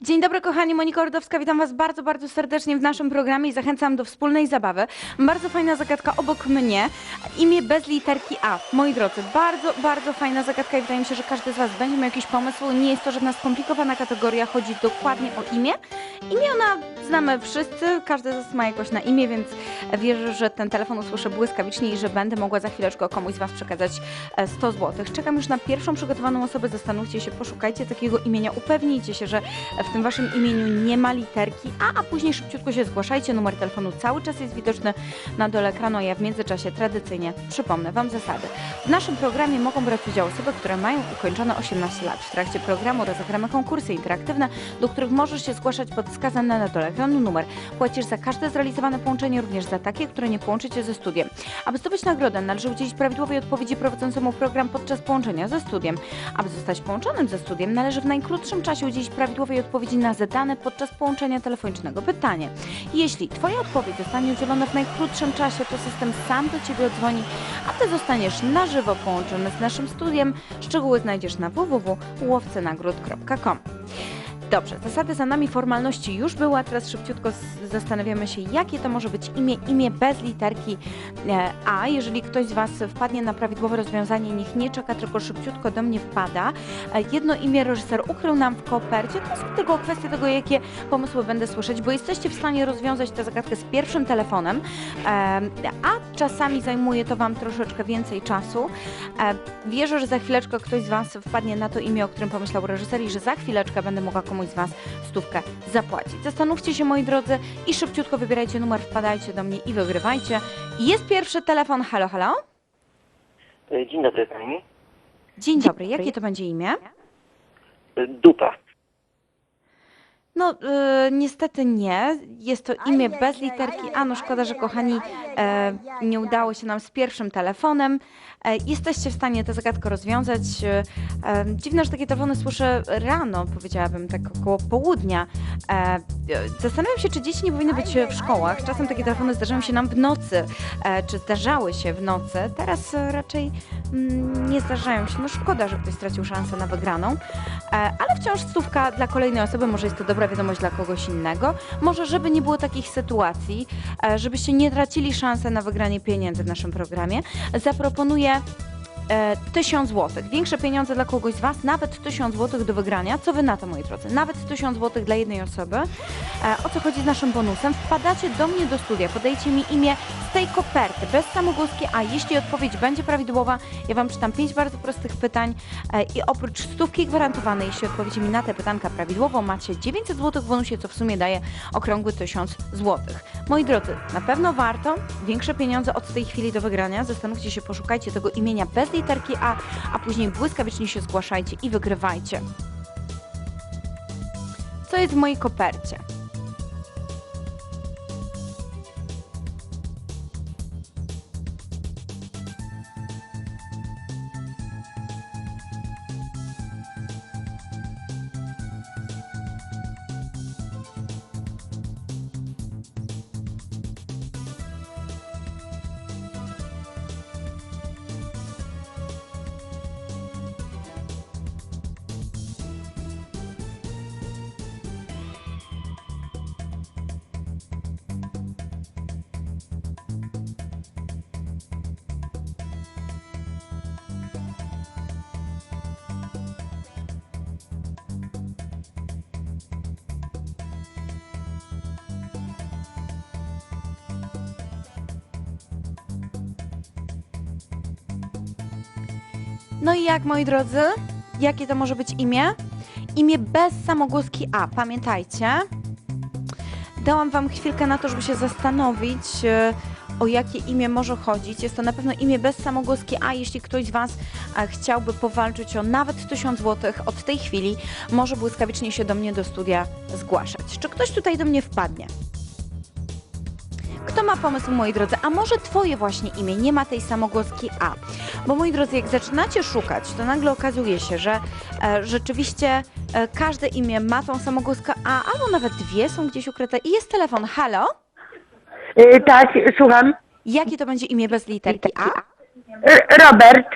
Dzień dobry kochani, Monika Ordowska, witam Was bardzo, bardzo serdecznie w naszym programie i zachęcam do wspólnej zabawy. Bardzo fajna zagadka obok mnie, imię bez literki A. Moi drodzy, bardzo, bardzo fajna zagadka i wydaje mi się, że każdy z Was będzie miał jakiś pomysł. Nie jest to żadna skomplikowana kategoria, chodzi dokładnie o imię. Imiona znamy wszyscy, każdy z nas ma jakoś na imię, więc wierzę, że ten telefon usłyszę błyskawicznie i że będę mogła za chwileczkę komuś z Was przekazać e, 100 zł. Czekam już na pierwszą przygotowaną osobę, zastanówcie się, poszukajcie takiego imienia, upewnijcie się, że w tym Waszym imieniu nie ma literki A, a później szybciutko się zgłaszajcie. Numer telefonu cały czas jest widoczny na dole ekranu, a ja w międzyczasie tradycyjnie przypomnę Wam zasady. W naszym programie mogą brać udział osoby, które mają ukończone 18 lat. W trakcie programu rozegramy konkursy interaktywne, do których możesz się zgłaszać pod wskazany na dole ekranu numer. Płacisz za każde zrealizowane połączenie, również za takie, które nie połączy Cię ze studiem. Aby zdobyć nagrodę, należy udzielić prawidłowej odpowiedzi prowadzącemu program podczas połączenia ze studiem. Aby zostać połączonym ze studiem, należy w najkrótszym czasie udzielić prawidłowej odpowiedzi na zadane podczas połączenia telefonicznego pytanie. Jeśli Twoja odpowiedź zostanie udzielona w najkrótszym czasie, to system sam do Ciebie odzwoni, a Ty zostaniesz na żywo połączony z naszym studiem. Szczegóły znajdziesz na www.łowcenagród.com. Dobrze, zasady za nami, formalności już były, a teraz szybciutko zastanawiamy się, jakie to może być imię, imię bez literki e, A. Jeżeli ktoś z Was wpadnie na prawidłowe rozwiązanie, niech nie czeka, tylko szybciutko do mnie wpada. E, Jedno imię reżyser ukrył nam w kopercie, to jest tylko kwestia tego, jakie pomysły będę słyszeć, bo jesteście w stanie rozwiązać tę zagadkę z pierwszym telefonem, e, a czasami zajmuje to Wam troszeczkę więcej czasu. Wierzę, że za chwileczkę ktoś z Was wpadnie na to imię, o którym pomyślał reżyser i że za chwileczkę będę mogła komuś z Was stówkę zapłacić. Zastanówcie się, moi drodzy, i szybciutko wybierajcie numer, wpadajcie do mnie i wygrywajcie. Jest pierwszy telefon. Halo, halo? E, Dzień dobry pani. Dzień dobry, jakie to będzie imię? E, Dupa. No, y, niestety nie. Jest to imię bez literki A. No szkoda, że kochani, e, nie udało się nam z pierwszym telefonem. E, jesteście w stanie tę zagadkę rozwiązać. E, e, dziwne, że takie telefony słyszę rano, powiedziałabym, tak około południa. Zastanawiam się, czy dzieci nie powinny być w szkołach. Czasem takie telefony zdarzają się nam w nocy, czy zdarzały się w nocy. Teraz raczej mm, nie zdarzają się. No szkoda, że ktoś stracił szansę na wygraną. Ale wciąż stówka dla kolejnej osoby, może jest to dobra wiadomość dla kogoś innego. Może, żeby nie było takich sytuacji, żebyście nie tracili szansy na wygranie pieniędzy w naszym programie, zaproponuję Yeah. E, 1000 zł. Większe pieniądze dla kogoś z Was, nawet 1000 zł do wygrania. Co Wy na to, moi drodzy? Nawet 1000 zł dla jednej osoby. E, o co chodzi z naszym bonusem? Wpadacie do mnie do studia, podajcie mi imię z tej koperty, bez samogłoski, a jeśli odpowiedź będzie prawidłowa, ja Wam czytam pięć bardzo prostych pytań e, i oprócz stówki gwarantowanej, jeśli odpowiecie mi na te pytanka prawidłowo, macie 900 zł w bonusie, co w sumie daje okrągły 1000 zł. Moi drodzy, na pewno warto, większe pieniądze od tej chwili do wygrania, zastanówcie się, poszukajcie tego imienia bez literki A, a później błyskawicznie się zgłaszajcie i wygrywajcie. Co jest w mojej kopercie? No i jak, moi drodzy? Jakie to może być imię? Imię bez samogłoski A. Pamiętajcie. Dałam Wam chwilkę na to, żeby się zastanowić, e, o jakie imię może chodzić. Jest to na pewno imię bez samogłoski A. Jeśli ktoś z Was e, chciałby powalczyć o nawet 1000 zł od tej chwili, może błyskawicznie się do mnie do studia zgłaszać. Czy ktoś tutaj do mnie wpadnie? Kto ma pomysł, moi drodzy? A może Twoje właśnie imię nie ma tej samogłoski A? Bo moi drodzy, jak zaczynacie szukać, to nagle okazuje się, że e, rzeczywiście e, każde imię ma tą samogłoskę A, albo nawet dwie są gdzieś ukryte. I jest telefon. Halo? Y, tak, słucham. Jakie to będzie imię bez literki A? Y, Robert.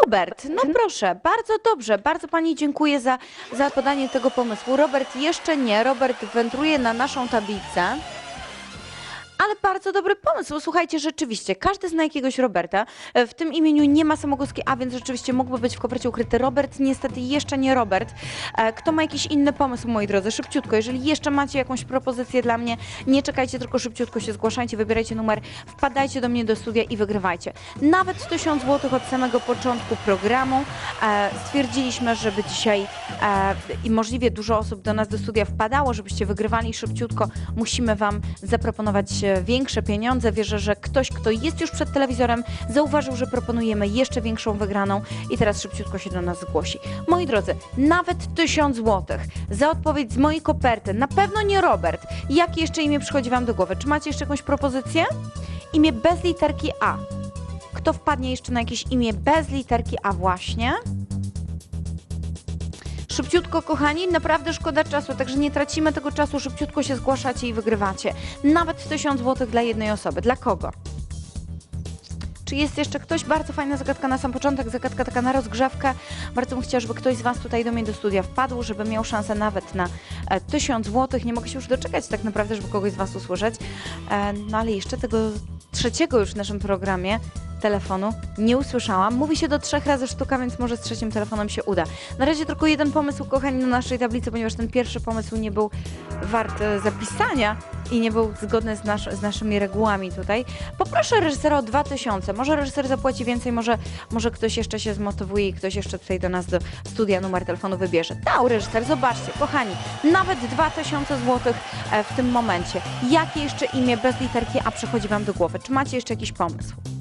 Robert, no proszę, bardzo dobrze, bardzo Pani dziękuję za, za podanie tego pomysłu. Robert jeszcze nie, Robert wędruje na naszą tablicę. Ale bardzo dobry pomysł. Słuchajcie, rzeczywiście, każdy zna jakiegoś Roberta. E, W tym imieniu nie ma samogłoskiej A, więc rzeczywiście mógłby być w kopercie ukryty Robert. Niestety jeszcze nie Robert. E, Kto ma jakiś inny pomysł, moi drodzy? Szybciutko. Jeżeli jeszcze macie jakąś propozycję dla mnie, nie czekajcie, tylko szybciutko się zgłaszajcie, wybierajcie numer, wpadajcie do mnie do studia i wygrywajcie. Nawet 1000 zł od samego początku programu. E, Stwierdziliśmy, żeby dzisiaj i możliwie dużo osób do nas do studia wpadało, żebyście wygrywali szybciutko. Musimy Wam zaproponować większe pieniądze. Wierzę, że ktoś, kto jest już przed telewizorem, zauważył, że proponujemy jeszcze większą wygraną i teraz szybciutko się do nas zgłosi. Moi drodzy, nawet 1000 zł za odpowiedź z mojej koperty. Na pewno nie Robert. Jakie jeszcze imię przychodzi Wam do głowy? Czy macie jeszcze jakąś propozycję? Imię bez literki A. Kto wpadnie jeszcze na jakieś imię bez literki A właśnie? Szybciutko, kochani, naprawdę szkoda czasu, także nie tracimy tego czasu, szybciutko się zgłaszacie i wygrywacie. Nawet 1000 zł dla jednej osoby. Dla kogo? Czy jest jeszcze ktoś? Bardzo fajna zagadka na sam początek, zagadka taka na rozgrzewkę. Bardzo bym chciała, żeby ktoś z Was tutaj do mnie do studia wpadł, żeby miał szansę nawet na e, 1000 zł. Nie mogę się już doczekać tak naprawdę, żeby kogoś z Was usłyszeć. E, no ale jeszcze tego trzeciego już w naszym programie telefonu nie usłyszałam. Mówi się do trzech razy sztuka, więc może z trzecim telefonem się uda. Na razie tylko jeden pomysł, kochani, na naszej tablicy, ponieważ ten pierwszy pomysł nie był wart e, zapisania i nie był zgodny z, nasz, z naszymi regułami tutaj. Poproszę reżysera o 2000. Może reżyser zapłaci więcej, może, może ktoś jeszcze się zmotywuje i ktoś jeszcze tutaj do nas do studia numer telefonu wybierze. Dał reżyser, zobaczcie, kochani, nawet 2000 zł e, w tym momencie. Jakie jeszcze imię bez literki A przychodzi Wam do głowy? Czy macie jeszcze jakiś pomysł?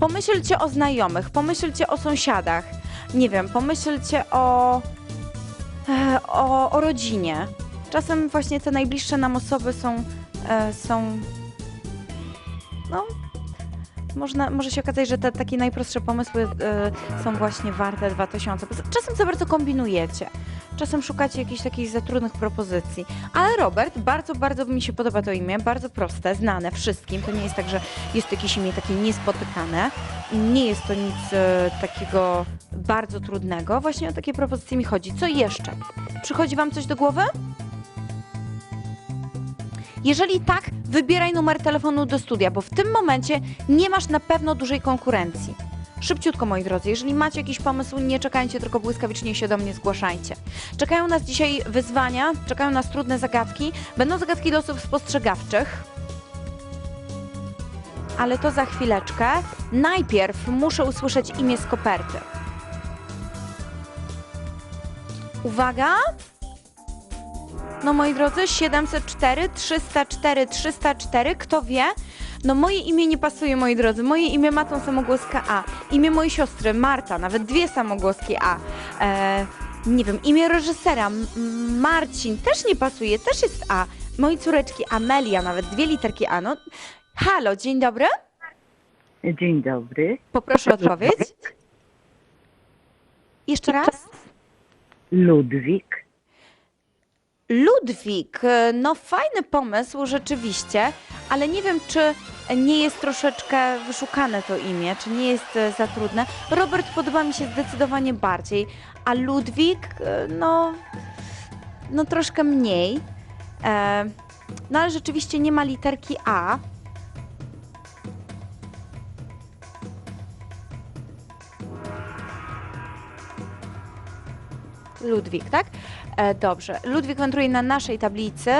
Pomyślcie o znajomych, pomyślcie o sąsiadach, nie wiem, pomyślcie o, e, o, o rodzinie. Czasem właśnie te najbliższe nam osoby są, e, są no, można, może się okazać, że te takie najprostsze pomysły e, są właśnie warte 2000. Bo Czasem za bardzo kombinujecie. Czasem szukacie jakichś takich za trudnych propozycji. Ale Robert, bardzo, bardzo mi się podoba to imię. Bardzo proste, znane wszystkim. To nie jest tak, że jest to jakieś imię takie niespotykane. Nie jest to nic e, takiego bardzo trudnego. Właśnie o takie propozycje mi chodzi. Co jeszcze? Przychodzi Wam coś do głowy? Jeżeli tak, wybieraj numer telefonu do studia, bo w tym momencie nie masz na pewno dużej konkurencji. Szybciutko, moi drodzy, jeżeli macie jakiś pomysł, nie czekajcie, tylko błyskawicznie się do mnie zgłaszajcie. Czekają nas dzisiaj wyzwania, czekają nas trudne zagadki, będą zagadki do osób spostrzegawczych. Ale to za chwileczkę. Najpierw muszę usłyszeć imię z koperty. Uwaga! No moi drodzy, 704, 304, 304, kto wie? No moje imię nie pasuje, moi drodzy. Moje imię ma tą samogłoskę A. Imię mojej siostry, Marta, nawet dwie samogłoski A. E, nie wiem, imię reżysera, M- Marcin, też nie pasuje, też jest A. Mojej córeczki, Amelia, nawet dwie literki A. No, halo, dzień dobry. Dzień dobry. Poproszę o odpowiedź. Jeszcze raz. Ludwik. Ludwik, e, no fajny pomysł rzeczywiście, ale nie wiem, czy nie jest troszeczkę wyszukane to imię, czy nie jest e, za trudne. Robert podoba mi się zdecydowanie bardziej, a Ludwik, e, no, no troszkę mniej. No ale rzeczywiście nie ma literki A. Ludwik, tak? E, dobrze. Ludwik wędruje na naszej tablicy.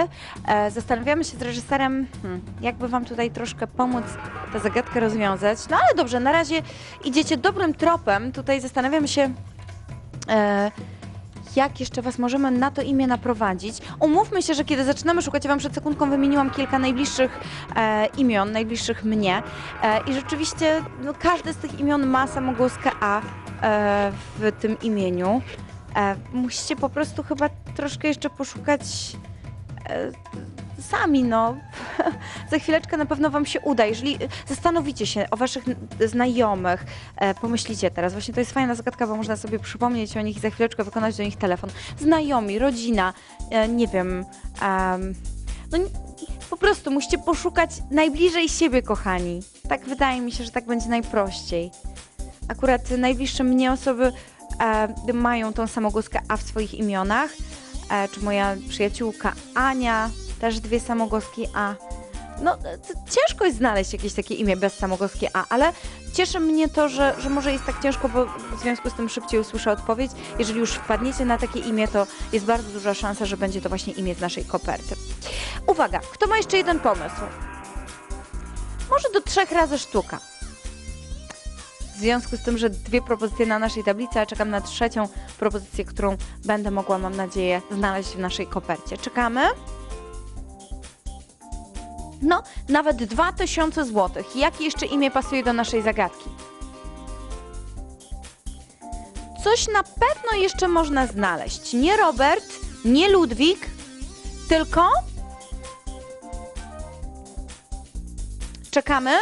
E, zastanawiamy się z reżyserem, hmm, jakby wam tutaj troszkę pomóc tę zagadkę rozwiązać. No ale dobrze, na razie idziecie dobrym tropem. Tutaj zastanawiamy się, e, jak jeszcze was możemy na to imię naprowadzić. Umówmy się, że kiedy zaczynamy szukać, ja wam przed sekundką wymieniłam kilka najbliższych e, imion, najbliższych mnie. E, I rzeczywiście no, każde z tych imion ma samogłoskę A e, w tym imieniu. E, musicie po prostu chyba troszkę jeszcze poszukać e, sami, no. Za chwileczkę na pewno wam się uda. Jeżeli e, zastanowicie się o waszych znajomych, e, pomyślicie teraz, właśnie to jest fajna zagadka, bo można sobie przypomnieć o nich i za chwileczkę wykonać do nich telefon. Znajomi, rodzina, e, nie wiem, em, no po prostu musicie poszukać najbliżej siebie, kochani. Tak wydaje mi się, że tak będzie najprościej. akurat najbliższe mnie osoby e, mają tą samogłoskę A w swoich imionach. E, czy moja przyjaciółka Ania, też dwie samogłoski A. No, e, ciężko jest znaleźć jakieś takie imię bez samogłoski A, ale cieszy mnie to, że, że może jest tak ciężko, bo w związku z tym szybciej usłyszę odpowiedź. Jeżeli już wpadniecie na takie imię, to jest bardzo duża szansa, że będzie to właśnie imię z naszej koperty. Uwaga, kto ma jeszcze jeden pomysł? Może do trzech razy sztuka. W związku z tym, że dwie propozycje na naszej tablicy, a czekam na trzecią propozycję, którą będę mogła, mam nadzieję, znaleźć w naszej kopercie. Czekamy? No, nawet 2000 zł. Jakie jeszcze imię pasuje do naszej zagadki? Coś na pewno jeszcze można znaleźć. Nie Robert, nie Ludwik, tylko. Czekamy.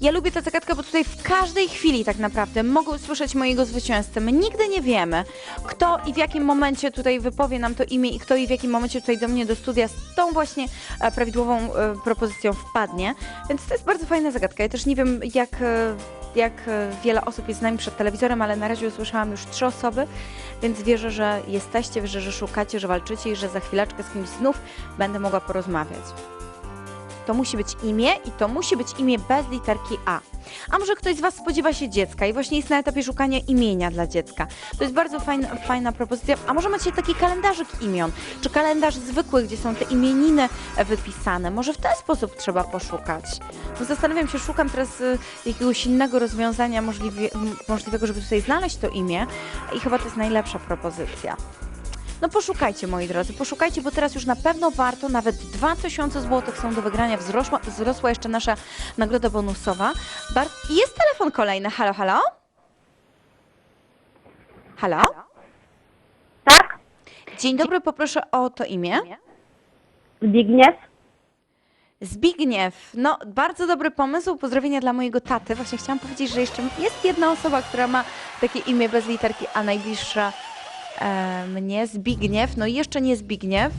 Ja lubię tę zagadkę, bo tutaj w każdej chwili tak naprawdę mogę usłyszeć mojego zwycięzcę. My nigdy nie wiemy, kto i w jakim momencie tutaj wypowie nam to imię i kto i w jakim momencie tutaj do mnie do studia z tą właśnie e, prawidłową e, propozycją wpadnie. Więc to jest bardzo fajna zagadka. Ja też nie wiem, jak, e, jak wiele osób jest z nami przed telewizorem, ale na razie usłyszałam już trzy osoby, więc wierzę, że jesteście, wierzę, że szukacie, że walczycie i że za chwileczkę z kimś znów będę mogła porozmawiać. To musi być imię i to musi być imię bez literki A. A może ktoś z Was spodziewa się dziecka i właśnie jest na etapie szukania imienia dla dziecka. To jest bardzo fajna, fajna propozycja. A może macie taki kalendarzyk imion, czy kalendarz zwykły, gdzie są te imieniny wypisane. Może w ten sposób trzeba poszukać. No zastanawiam się, szukam teraz y, jakiegoś innego rozwiązania możliwie, możliwego, żeby tutaj znaleźć to imię i chyba to jest najlepsza propozycja. No poszukajcie, moi drodzy, poszukajcie, bo teraz już na pewno warto, nawet 2000 zł są do wygrania, wzrosła, wzrosła jeszcze nasza nagroda bonusowa. Bar- jest telefon kolejny, halo, halo? Halo? Tak? Dzień dobry, poproszę o to imię. Zbigniew? Zbigniew, no bardzo dobry pomysł, pozdrowienia dla mojego taty. Właśnie chciałam powiedzieć, że jeszcze jest jedna osoba, która ma takie imię bez literki A najbliższa e, mnie, Zbigniew, no i jeszcze nie Zbigniew.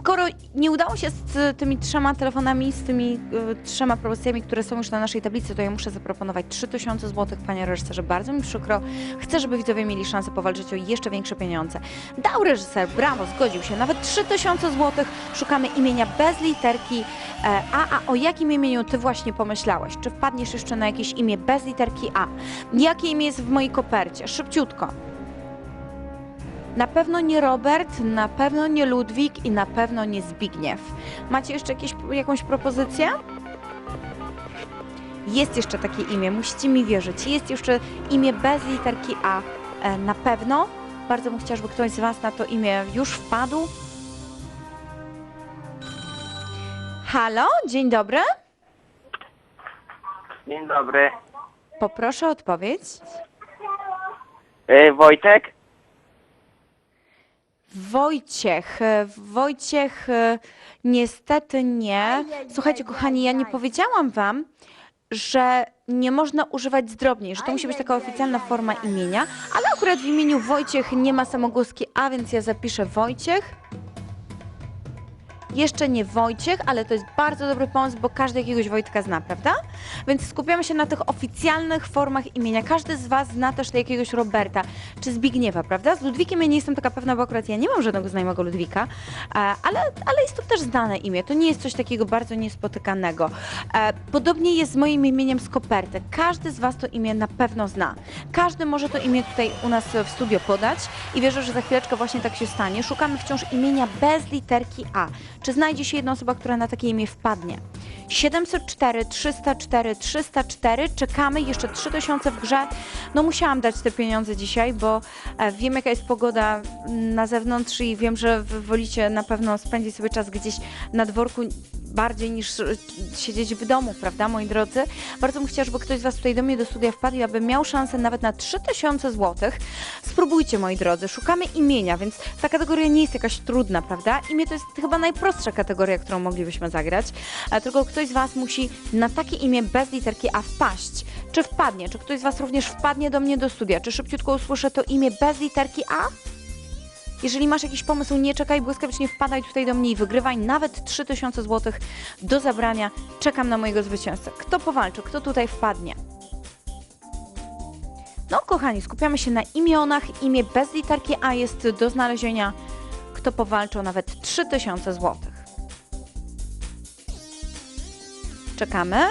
Skoro nie udało się z tymi trzema telefonami, z tymi e, trzema propozycjami, które są już na naszej tablicy, to ja muszę zaproponować 3000 zł, panie reżyserze. Bardzo mi przykro. Chcę, żeby widzowie mieli szansę powalczyć o jeszcze większe pieniądze. Dał reżyser, brawo, zgodził się. Nawet 3000 zł. Szukamy imienia bez literki e, A. A o jakim imieniu ty właśnie pomyślałeś? Czy wpadniesz jeszcze na jakieś imię bez literki A? Jakie imię jest w mojej kopercie? Szybciutko. Na pewno nie Robert, na pewno nie Ludwik i na pewno nie Zbigniew. Macie jeszcze jakieś, jakąś propozycję? Jest jeszcze takie imię, musicie mi wierzyć. Jest jeszcze imię bez literki A. E, na pewno. Bardzo bym chciała, żeby ktoś z Was na to imię już wpadł. Halo, dzień dobry. Dzień dobry. Poproszę o odpowiedź. E, Wojtek? Wojciech. e, Wojciech e, niestety nie. Słuchajcie, kochani, ja nie powiedziałam wam, że nie można używać zdrobniej, że to musi być taka oficjalna forma imienia, ale akurat w imieniu Wojciech nie ma samogłoski A, więc ja zapiszę Wojciech. Jeszcze nie Wojciech, ale to jest bardzo dobry pomysł, bo każdy jakiegoś Wojtka zna, prawda? Więc skupiamy się na tych oficjalnych formach imienia. Każdy z Was zna też jakiegoś Roberta czy Zbigniewa, prawda? Z Ludwikiem ja nie jestem taka pewna, bo akurat ja nie mam żadnego znajomego Ludwika, e, ale, ale jest to też znane imię. To nie jest coś takiego bardzo niespotykanego. E, Podobnie jest z moim imieniem z koperty. Każdy z Was to imię na pewno zna. Każdy może to imię tutaj u nas w studio podać i wierzę, że za chwileczkę właśnie tak się stanie. Szukamy wciąż imienia bez literki A. Czy znajdzie się jedna osoba, która na takie imię wpadnie? 704, 304, 304. Czekamy, jeszcze 3000 w grze. No musiałam dać te pieniądze dzisiaj, bo e, wiem jaka jest pogoda na zewnątrz i wiem, że wy wolicie na pewno spędzić sobie czas gdzieś na dworku bardziej niż e, siedzieć w domu, prawda, moi drodzy? Bardzo bym chciała, żeby ktoś z Was tutaj do mnie do studia wpadł aby miał szansę nawet na 3000 zł. Spróbujcie, moi drodzy, szukamy imienia, więc ta kategoria nie jest jakaś trudna, prawda? Imię to jest chyba najprostsza kategoria, którą moglibyśmy zagrać, a tylko ktoś z Was musi na takie imię bez literki A wpaść. Czy wpadnie? Czy ktoś z Was również wpadnie do mnie do studia? Czy szybciutko usłyszę to imię bez literki A? Jeżeli masz jakiś pomysł, nie czekaj, błyskawicznie wpadaj tutaj do mnie i wygrywaj nawet 3000 zł do zabrania. Czekam na mojego zwycięzcę. Kto powalczy, kto tutaj wpadnie? No, kochani, skupiamy się na imionach. Imię bez literki A jest do znalezienia. Kto powalczy o nawet 3000 zł. Czekamy.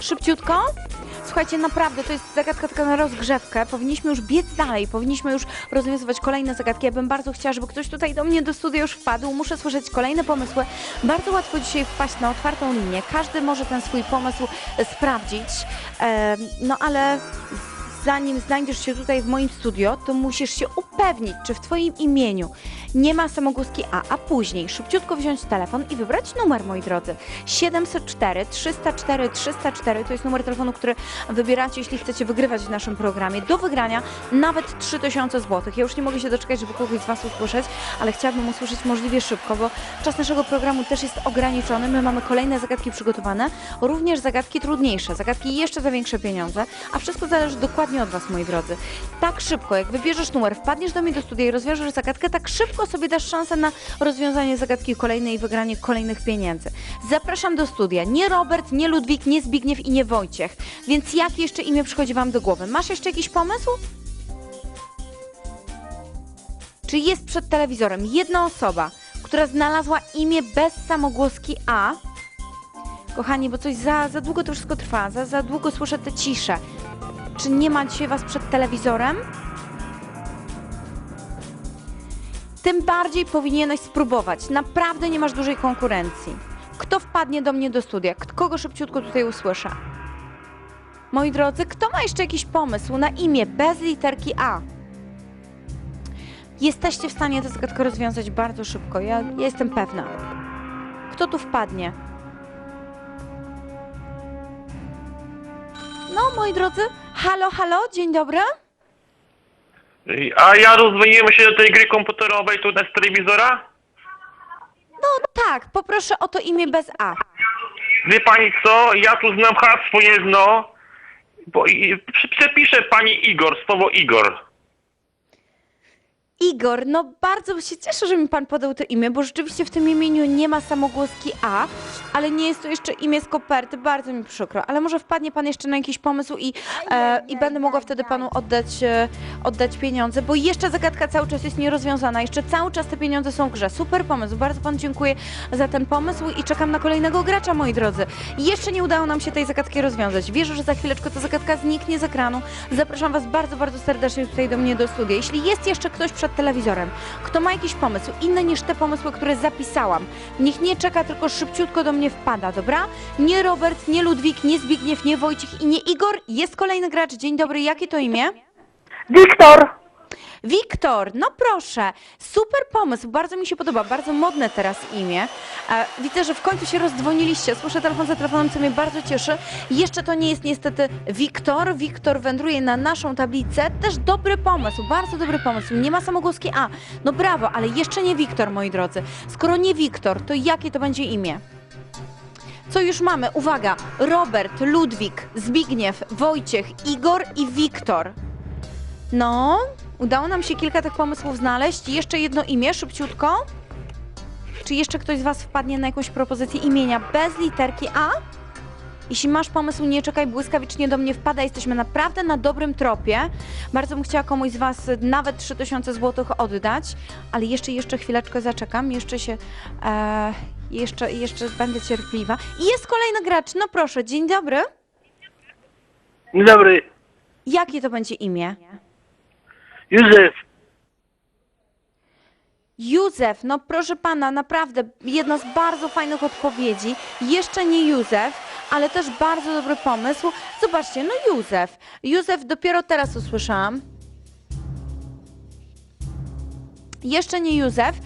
Szybciutko. Słuchajcie, naprawdę, to jest zagadka taka na rozgrzewkę. Powinniśmy już biec dalej, powinniśmy już rozwiązywać kolejne zagadki. Ja bym bardzo chciała, żeby ktoś tutaj do mnie do studia już wpadł. Muszę słyszeć kolejne pomysły. Bardzo łatwo dzisiaj wpaść na otwartą linię. Każdy może ten swój pomysł e, sprawdzić. E, no ale zanim znajdziesz się tutaj w moim studio, to musisz się upewnić, czy w Twoim imieniu nie ma samogłoski A, a później szybciutko wziąć telefon i wybrać numer, moi drodzy. 704 304 304 to jest numer telefonu, który wybieracie, jeśli chcecie wygrywać w naszym programie. Do wygrania nawet 3000 zł. Ja już nie mogę się doczekać, żeby kogoś z Was usłyszeć, ale chciałabym usłyszeć możliwie szybko, bo czas naszego programu też jest ograniczony. My mamy kolejne zagadki przygotowane, również zagadki trudniejsze, zagadki jeszcze za większe pieniądze, a wszystko zależy dokładnie od Was, moi drodzy. Tak szybko, jak wybierzesz numer, wpadniesz do mnie do studia i rozwiążesz zagadkę, tak szybko sobie dasz szansę na rozwiązanie zagadki kolejnej i wygranie kolejnych pieniędzy. Zapraszam do studia. Nie Robert, nie Ludwik, nie Zbigniew i nie Wojciech. Więc jakie jeszcze imię przychodzi Wam do głowy? Masz jeszcze jakiś pomysł? Czy jest przed telewizorem jedna osoba, która znalazła imię bez samogłoski A? Kochani, bo coś za, za długo to wszystko trwa, za, za długo słyszę tę ciszę. Czy nie ma dzisiaj Was przed telewizorem? Tym bardziej powinieneś spróbować. Naprawdę nie masz dużej konkurencji. Kto wpadnie do mnie do studia? Kogo szybciutko tutaj usłyszę? Moi drodzy, kto ma jeszcze jakiś pomysł na imię bez literki A? Jesteście w stanie tę zagadkę rozwiązać bardzo szybko. Ja, ja jestem pewna. Kto tu wpadnie? No, moi drodzy, halo, halo, dzień dobry. A ja rozdzwoniłem się do tej gry komputerowej tutaj z telewizora? No tak, poproszę o to imię bez A. Wie pani co, ja tu znam hasło jedno, bo i, przepisze pani Igor, słowo Igor. Igor, no bardzo się cieszę, że mi pan podał to imię, bo rzeczywiście w tym imieniu nie ma samogłoski A, ale nie jest to jeszcze imię z koperty, bardzo mi przykro. Ale może wpadnie pan jeszcze na jakiś pomysł i, e, i będę mogła wtedy panu oddać, e, oddać pieniądze, bo jeszcze zagadka cały czas jest nierozwiązana, jeszcze cały czas te pieniądze są w grze. Super pomysł, bardzo panu dziękuję za ten pomysł i czekam na kolejnego gracza, moi drodzy. Jeszcze nie udało nam się tej zagadki rozwiązać. Wierzę, że za chwileczkę ta zagadka zniknie z ekranu. Zapraszam was bardzo, bardzo serdecznie tutaj do mnie do studia. Jeśli jest jeszcze ktoś przed telewizorem, kto ma jakiś pomysł inny niż te pomysły, które zapisałam, niech nie czeka, tylko szybciutko do mnie wpada, dobra? Nie Robert, nie Ludwik, nie Zbigniew, nie Wojciech i nie Igor. Jest kolejny gracz. Dzień dobry, jakie to imię? Wiktor. Wiktor, no proszę, super pomysł, bardzo mi się podoba, bardzo modne teraz imię. E, widzę, że w końcu się rozdzwoniliście, słyszę telefon za telefonem, co mnie bardzo cieszy. Jeszcze to nie jest niestety Wiktor, Wiktor wędruje na naszą tablicę, też dobry pomysł, bardzo dobry pomysł, nie ma samogłoski A. No brawo, ale jeszcze nie Wiktor, moi drodzy. Skoro nie Wiktor, to jakie to będzie imię? Co już mamy? Uwaga, Robert, Ludwik, Zbigniew, Wojciech, Igor i Wiktor. No, udało nam się kilka tych pomysłów znaleźć. Jeszcze jedno imię, szybciutko. Czy jeszcze ktoś z Was wpadnie na jakąś propozycję imienia bez literki A? Jeśli masz pomysł, nie czekaj, błyskawicznie do mnie wpada. Jesteśmy naprawdę na dobrym tropie. Bardzo bym chciała komuś z Was nawet 3000 zł oddać, ale jeszcze, jeszcze chwileczkę zaczekam. Jeszcze się, e, jeszcze, jeszcze będę cierpliwa. I jest kolejny gracz. No proszę, dzień dobry. Dzień dobry, Jakie to będzie imię? Józef. Józef, no proszę pana, naprawdę jedna z bardzo fajnych odpowiedzi. Jeszcze nie Józef, ale też bardzo dobry pomysł. Zobaczcie, no Józef. Józef dopiero teraz usłyszałam. Jeszcze nie Józef,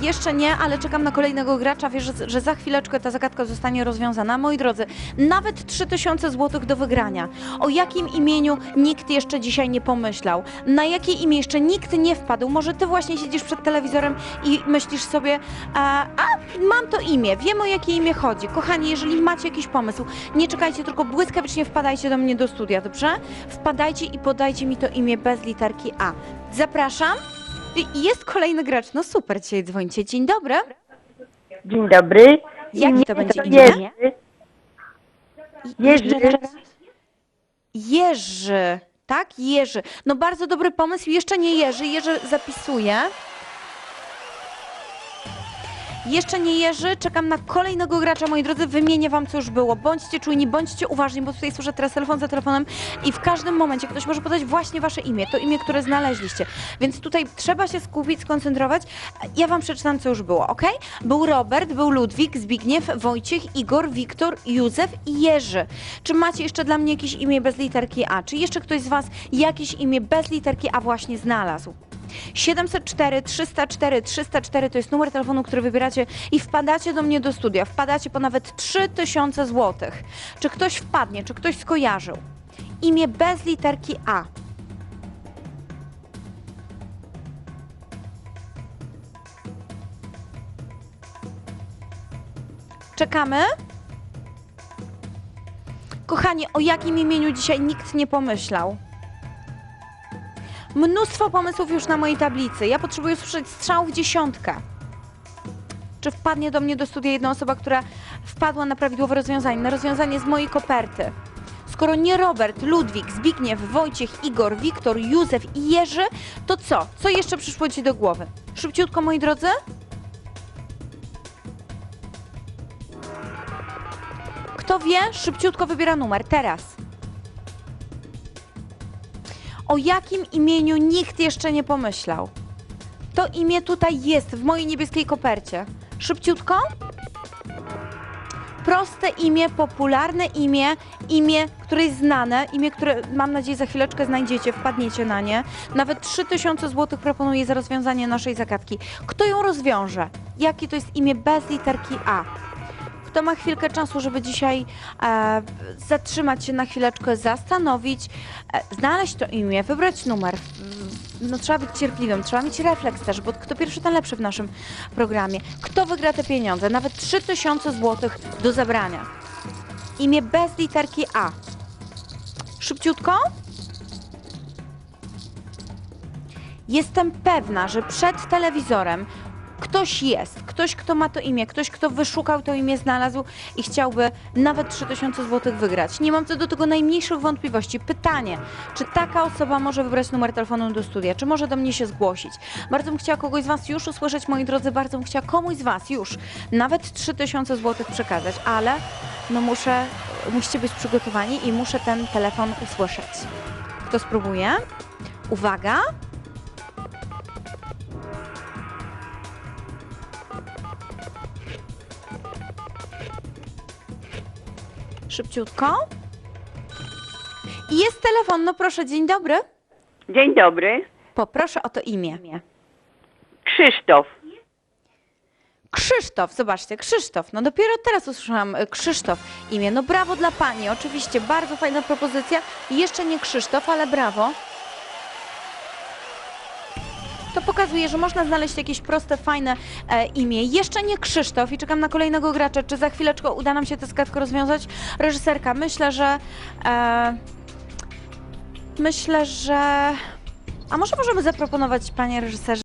jeszcze nie, ale czekam na kolejnego gracza. Wierzę, że za chwileczkę ta zagadka zostanie rozwiązana. Moi drodzy, nawet 3000 zł do wygrania. O jakim imieniu nikt jeszcze dzisiaj nie pomyślał? Na jakie imię jeszcze nikt nie wpadł? Może ty właśnie siedzisz przed telewizorem i myślisz sobie, a, a mam to imię, wiem o jakie imię chodzi. Kochani, jeżeli macie jakiś pomysł, nie czekajcie, tylko błyskawicznie wpadajcie do mnie do studia, dobrze? Wpadajcie i podajcie mi to imię bez literki A. Zapraszam. I jest kolejny gracz. No super, dzisiaj dzwonicie. Dzień dobry. Dzień dobry. Jakie to będzie imię? Jerzy. Jerzy. Jerzy. Tak? Jerzy. No bardzo dobry pomysł. Jeszcze nie Jerzy. Jerzy zapisuje. Jeszcze nie Jerzy, czekam na kolejnego gracza, moi drodzy, wymienię wam co już było. Bądźcie czujni, bądźcie uważni, bo tutaj słyszę teraz telefon za telefonem i w każdym momencie ktoś może podać właśnie wasze imię, to imię, które znaleźliście. Więc tutaj trzeba się skupić, skoncentrować. Ja wam przeczytam co już było, ok? Był Robert, był Ludwik, Zbigniew, Wojciech, Igor, Wiktor, Józef i Jerzy. Czy macie jeszcze dla mnie jakieś imię bez literki A? Czy jeszcze ktoś z was jakieś imię bez literki A właśnie znalazł? 704 304 304 to jest numer telefonu, który wybieracie i wpadacie do mnie do studia. Wpadacie po nawet 3000 zł. Czy ktoś wpadnie, czy ktoś skojarzył? Imię bez literki A. Czekamy? Kochani, o jakim imieniu dzisiaj nikt nie pomyślał? Mnóstwo pomysłów już na mojej tablicy. Ja potrzebuję usłyszeć strzał w dziesiątkę. Czy wpadnie do mnie do studia jedna osoba, która wpadła na prawidłowe rozwiązanie, na rozwiązanie z mojej koperty? Skoro nie Robert, Ludwik, Zbigniew, Wojciech, Igor, Wiktor, Józef i Jerzy, to co? Co jeszcze przyszło Ci do głowy? Szybciutko, moi drodzy? Kto wie, szybciutko wybiera numer. Teraz. O jakim imieniu nikt jeszcze nie pomyślał? To imię tutaj jest, w mojej niebieskiej kopercie. Szybciutko? Proste imię, popularne imię, imię, które jest znane, imię, które mam nadzieję za chwileczkę znajdziecie, wpadniecie na nie. Nawet 3000 zł proponuję za rozwiązanie naszej zagadki. Kto ją rozwiąże? Jakie to jest imię bez literki A? Kto ma chwilkę czasu, żeby dzisiaj e, zatrzymać się na chwileczkę, zastanowić, e, znaleźć to imię, wybrać numer. No trzeba być cierpliwym, trzeba mieć refleks też, bo kto pierwszy, ten lepszy w naszym programie. Kto wygra te pieniądze? Nawet 3000 zł do zabrania. Imię bez literki A. Szybciutko? Jestem pewna, że przed telewizorem ktoś jest, ktoś, kto ma to imię, ktoś, kto wyszukał to imię, znalazł i chciałby nawet 3000 zł wygrać. Nie mam co do tego najmniejszych wątpliwości. Pytanie, czy taka osoba może wybrać numer telefonu do studia, czy może do mnie się zgłosić? Bardzo bym chciała kogoś z Was już usłyszeć, moi drodzy, bardzo bym chciała komuś z Was już nawet 3000 zł przekazać, ale no muszę, musicie być przygotowani i muszę ten telefon usłyszeć. Kto spróbuje? Uwaga! Szybciutko. I jest telefon, no proszę, dzień dobry. Dzień dobry. Poproszę o to imię. Krzysztof. Krzysztof, zobaczcie, Krzysztof. No dopiero teraz usłyszałam e, Krzysztof imię. No brawo dla Pani, oczywiście, bardzo fajna propozycja. Jeszcze nie Krzysztof, ale brawo. Pokazuje, że można znaleźć jakieś proste, fajne e, imię. Jeszcze nie Krzysztof i czekam na kolejnego gracza. Czy za chwileczkę uda nam się tę składkę rozwiązać? Reżyserka, myślę, że... E, myślę, że... A może możemy zaproponować, panie reżyserze,